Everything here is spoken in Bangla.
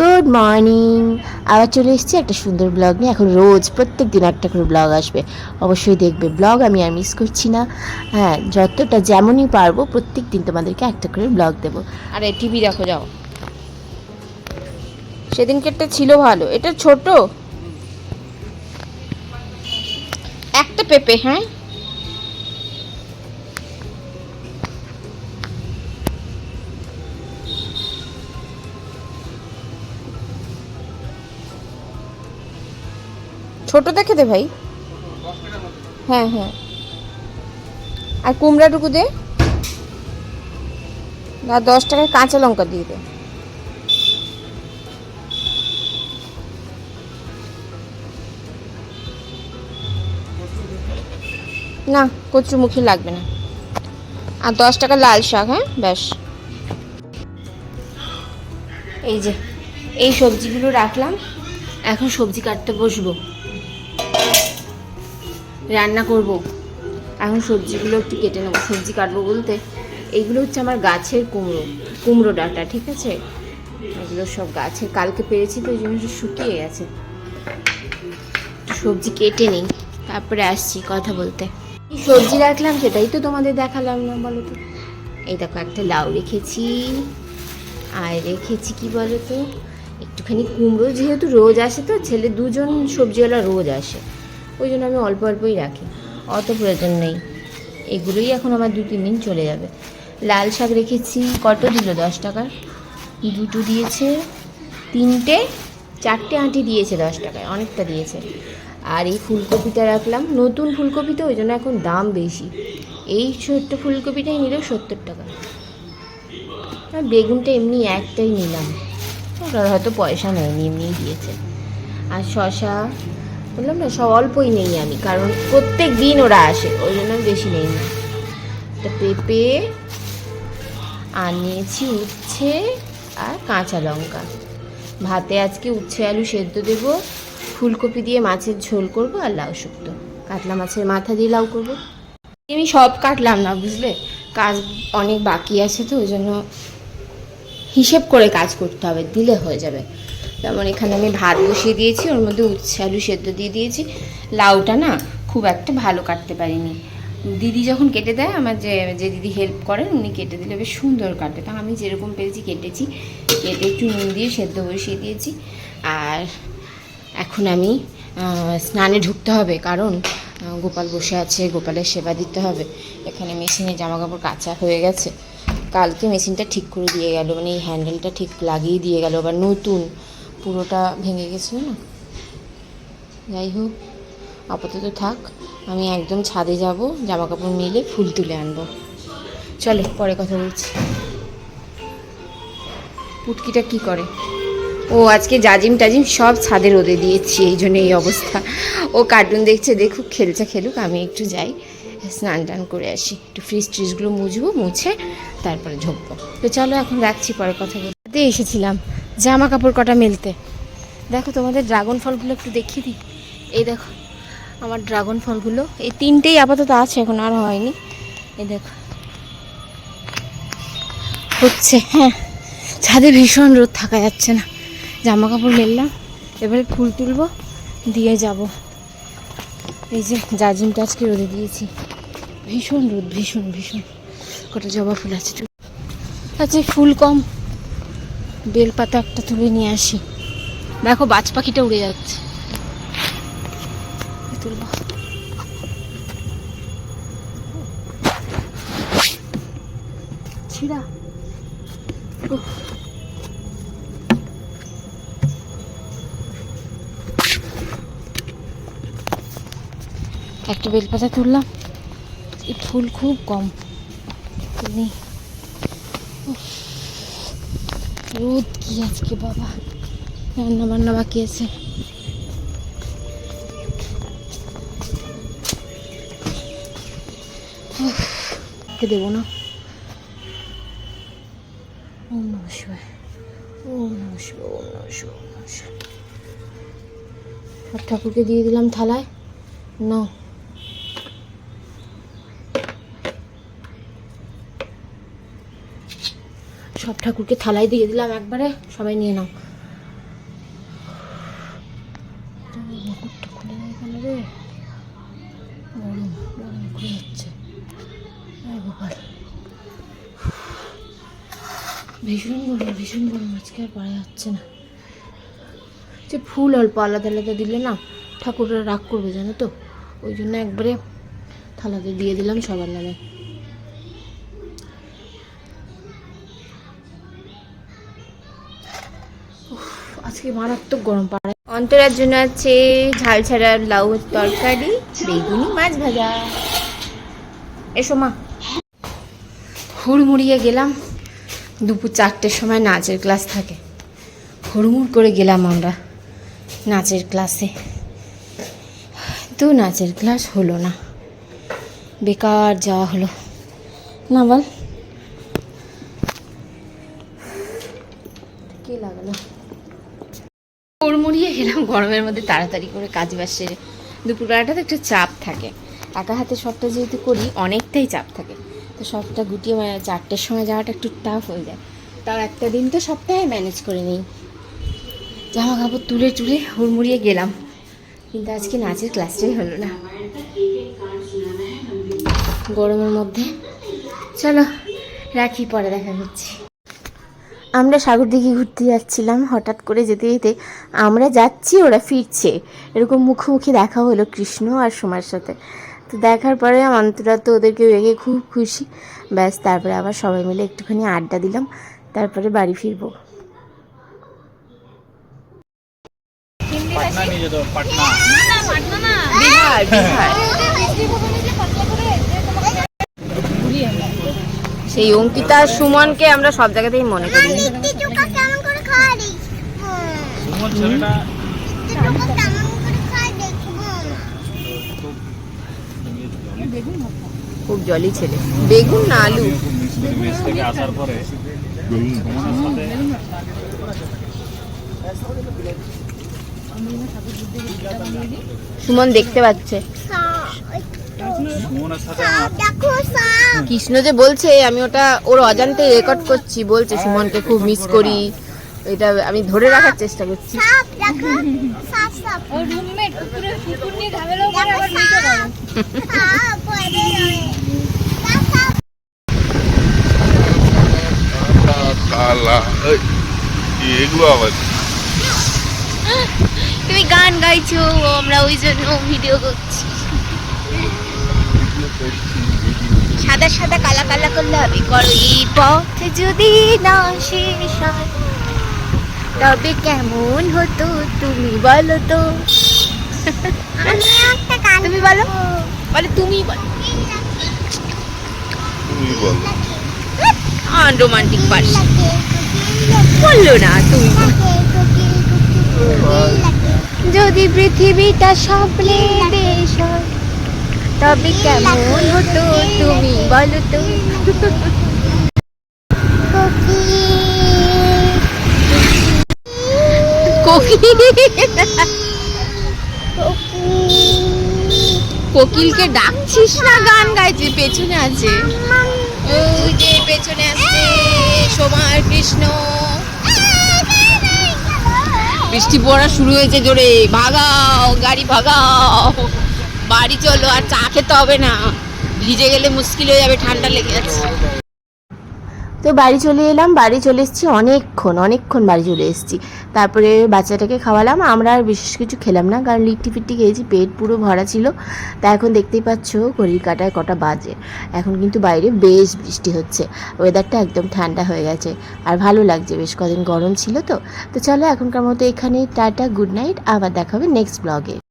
গুড মর্নিং আবার চলে এসেছি একটা সুন্দর ব্লগ নিয়ে। এখন রোজ প্রত্যেক দিন একটা করে ব্লগ আসবে। অবশ্যই দেখবে ব্লগ আমি আর মিস করছি না। হ্যাঁ যতটা যেমনই পারব প্রত্যেক দিন তোমাদেরকে একটা করে ব্লগ দেবো। আরে টিভি দেখো, যাও। সেদিনকেরটা ছিল ভালো। এটা ছোট? একটা পেঁপে হ্যাঁ? ছোট দেখে দে ভাই। হ্যাঁ হ্যাঁ। আর কুমড়াটুকু দে। আর দশ টাকার কাঁচা লঙ্কা দিয়ে দে। না কচুর মুখে লাগবে না। আর দশ টাকা লাল শাক হ্যাঁ? ব্যাস। এই যে, এই সবজিগুলো রাখলাম। এখন সবজি কাটতে বসবো। রান্না করব। এখন সবজিগুলো একটু কেটে নেব। সবজি কাটবো বলতে এইগুলো হচ্ছে আমার গাছের কুমড়ো কুমড়ো ডাঁটা, ঠিক আছে? এগুলো সব গাছে, কালকে পেরেছি তো ওই জন্য শুকিয়ে গেছে। সবজি কেটে নিই, তারপরে আসছি কথা বলতে। সবজি রাখলাম সেটাই তো তোমাদের দেখালাম না, বলো তো। এই দেখো, একটা লাউ রেখেছি, আর রেখেছি কি বলো তো? একটুখানি কুমড়ো, যেহেতু রোজ আসে তো, ছেলে দুজন সবজিওয়ালা রোজ আসে। ওই জন্য আমি অল্প অল্পই রাখি। অত প্রয়োজন নেই। এগুলোই এখন আমার দু তিন দিন চলে যাবে। লাল শাক রেখেছি। কত দিল? দশ টাকার দুটো দিয়েছে। তিনটে, চারটে আঁটি দিয়েছে দশ টাকায়। অনেকটা দিয়েছে। আর এই ফুলকপিটা রাখলাম। নতুন ফুলকপি তো, ওই জন্য এখন দাম বেশি। এই ছোট্ট ফুলকপিটাই নিল সত্তর টাকা। আর বেগুনটা এমনি একটাই নিলাম। ওটার হয়তো পয়সা নেয়নি, এমনিই দিয়েছে। আর শশা বললাম না, সব অল্পই নেই আমি, কারণ প্রত্যেক দিন ওরা আসে, ওই জন্য বেশি নেই। না তা পেঁপে আর নিয়েছি উচ্ছে আর কাঁচা লঙ্কা। ভাতে আজকে উচ্ছে আলু সেদ্ধ দেবো, ফুলকপি দিয়ে মাছের ঝোল করব আর লাউ শুক্তো। কাতলা মাছের মাথা দিয়ে লাউ করব। আমি সব কাটলাম না, বুঝলে? কাজ অনেক বাকি আছে তো, ওই জন্য হিসেব করে কাজ করতে হবে, দিলে হয়ে যাবে। যেমন এখানে আমি ভাত বসিয়ে দিয়েছি, ওর মধ্যে উচ্ছে আলু সেদ্ধ দিয়ে দিয়েছি। লাউটা না খুব একটা ভালো কাটতে পারিনি। দিদি যখন কেটে দেয়, আমার যে যে দিদি হেল্প করেন, উনি কেটে দিলে বেশ সুন্দর কাটে তা আমি যেরকম পেরেছি কেটেছি। কেটে একটু নুন দিয়ে সেদ্ধ বসিয়ে দিয়েছি। আর এখন আমি স্নানে ঢুকতে হবে, কারণ গোপাল বসে আছে, গোপালের সেবা দিতে হবে। এখানে মেশিনে জামা কাপড় কাচা হয়ে গেছে। কালকে মেশিনটা ঠিক করে দিয়ে গেল মানে এই হ্যান্ডেলটা ঠিক লাগিয়ে দিয়ে গেল। আবার নতুন পুরোটা ভেঙে গেছিল না? যাই হোক, আপাতত থাক, আমি একদম ছাদে যাব জামা কাপড় মিলে ফুল তুলে আনব। চলে, পরে কথা বলছি। পুটকিটা কি করে? ও, আজকে জাজিম টাজিম সব ছাদে রোদে দিয়েছি, এই জন্য এই অবস্থা। ও কার্টুন দেখছে, দেখুক, খেলছে, খেলুক, আমি একটু যাই, স্নান টান করে আসি। একটু ফ্রিজ ট্রিজগুলো মুছবো, মুছে, তারপরে ঢুকবো তো চলো, এখন রাখছি, পরে কথা বলতে এসেছিলাম। জামা কাপড় কটা মেলতে। দেখো তোমাদের ড্রাগন ফলগুলো একটু দেখিয়ে দিই। এই দেখো, আমার ড্রাগন ফলগুলো। এই তিনটেই আপাতত আছে, এখন আর হয়নি। এই দেখো। হচ্ছে হ্যাঁ। ছাদে ভীষণ রোদ, থাকা যাচ্ছে না। জামা কাপড় মেললাম, এবারে ফুল তুলবো, দিয়ে যাব। এই যে জাজিমটা আজকে রোদে দিয়েছি। ভীষণ রোদ, ভীষণ ভীষণ। কটা জবা ফুল আছে আচ্ছা ফুল কম। বেলপাতা একটা তুলে নিয়ে আসি। দেখো বাজ পাখিটা উড়ে যাচ্ছে। একটা বেলপাতা তুললাম। ফুল খুব কম। উফ, রোদ কি আজকে বাবা? রান্না বান্না বাকি আছে। দেবো না। ওম নমঃ শিবায় ওম নমঃ শিবায় ওম নমঃ শিবায় ওম নমঃ শিবায় ঠাকুরকে দিয়ে দিলাম থালায়? নাও। সব ঠাকুরকে থালায় দিয়ে দিলাম একবারে, সবাই নিয়ে নাও। যাচ্ছে ভীষণ গরম ভীষণ গরম আজকে আর পারা যাচ্ছে না যে ফুল অল্প আলাদা আলাদা দিলে না ঠাকুররা রাগ করবে, জানো তো? ওই জন্য একবারে থালাতে দিয়ে দিলাম সবার নামে। আজকে মারাত্মক গরম পাড়ায়। অন্তরার জন্য আছে ঝাল ছাড়া লাউ তরকারি, বেগুনি, মাছ ভাজা। এসো মা। হুড়মুড়িয়ে গেলাম। দুপুর চারটের সময় নাচের ক্লাস থাকে। হুড়মুড় করে গেলাম আমরা নাচের ক্লাসে। তো নাচের ক্লাস হলো না। বেকার যাওয়া হলো। না বল কে লাগালো হুড়মুড়িয়ে গেলাম গরমের মধ্যে তাড়াতাড়ি করে কাজ বাজ সেরে। একটু চাপ থাকে। একা হাতে সবটা যেহেতু করি, অনেকটাই চাপ থাকে। তো সবটা গুটিয়ে মানে চারটের সময় যাওয়াটা একটু টাফ হয়ে যায়। তাও একটা দিন তো সপ্তাহে ম্যানেজ করে নিই। জামা কাপড় তুলে তুলে হুড়মুড়িয়ে গেলাম। কিন্তু আজকে নাচের ক্লাসটাই হলো না। গরমের মধ্যে, চলো রাখি, পরে দেখা হচ্ছে। আমরা সাগর দিকে ঘুরতে যাচ্ছিলাম হঠাৎ করে যেতে যেতে আমরা যাচ্ছি ওরা ফিরছে। এরকম মুখোমুখি দেখা হলো কৃষ্ণ আর সোমার সাথে। তো দেখার পরে অন্তরা তো ওদেরকে রেগে খুব খুশি। ব্যাস তারপরে আবার সবাই মিলে একটুখানি আড্ডা দিলাম তারপরে বাড়ি ফিরবো। পাটনা নিয়ে পাটনা। পাটনা না। বিহার বিহার। সেই অঙ্কিতা সুমনকে আমরা সব জায়গাতেই মনে করি। খুব জলি ছেলে। বেগুন না আলু? সুমন দেখতে পাচ্ছে। কৃষ্ণ যে বলছে আমি ওটা ওর অজান্তে রেকর্ড করছি বলছে সুমনকে খুব মিস করি। এটা আমি ধরে রাখার চেষ্টা করছি। তুমি গান গাইছো আমরা ওই জন্য ভিডিও করছি। সাদা সাদা কালা কালা করলে হবে। করো এই পথ যদি না শেষ হয় তবে কেমন হতো তুমি বলো তো। তুমি বলো। বলে তুমি বলো। তুমি বল। রোমান্টিক পার্স বলল না তুমি। যদি পৃথিবীটা স্বপ্নে দেশ হয় তবে কেমন হতো তুমি বলো তো? কোকিল কোকিল কোকিলকে ডাকছিস না গান গাইছে পেছনে আছে। ওই যে পেছনে আসছে সোমার কৃষ্ণ। বৃষ্টি পড়া শুরু হয়েছে জোরে। ভাগাও, গাড়ি ভাগাও। বাড়ি চলো, আর চা খেতে হবে না। ভিজে গেলে মুশকিল হয়ে যাবে, ঠান্ডা লেগে যাচ্ছে। তো বাড়ি চলে এলাম, বাড়ি চলে এসেছি অনেকক্ষণ অনেকক্ষণ বাড়ি চলে এসেছি। তারপরে বাচ্চাটাকে খাওয়ালাম, আমরা আর বিশেষ কিছু খেলাম না, কারণ লিট্টি ফিট্টি খেয়েছি, পেট পুরো ভরা ছিল। তা এখন দেখতেই পাচ্ছ ঘড়ির কাটায় কটা বাজে। এখন কিন্তু বাইরে বেশ বৃষ্টি হচ্ছে ওয়েদারটা একদম ঠান্ডা হয়ে গেছে। আর ভালো লাগছে, বেশ কদিন গরম ছিল তো। তো চলো, এখনকার মতো এখানে টাটা গুড নাইট আবার দেখা হবে নেক্সট ব্লগে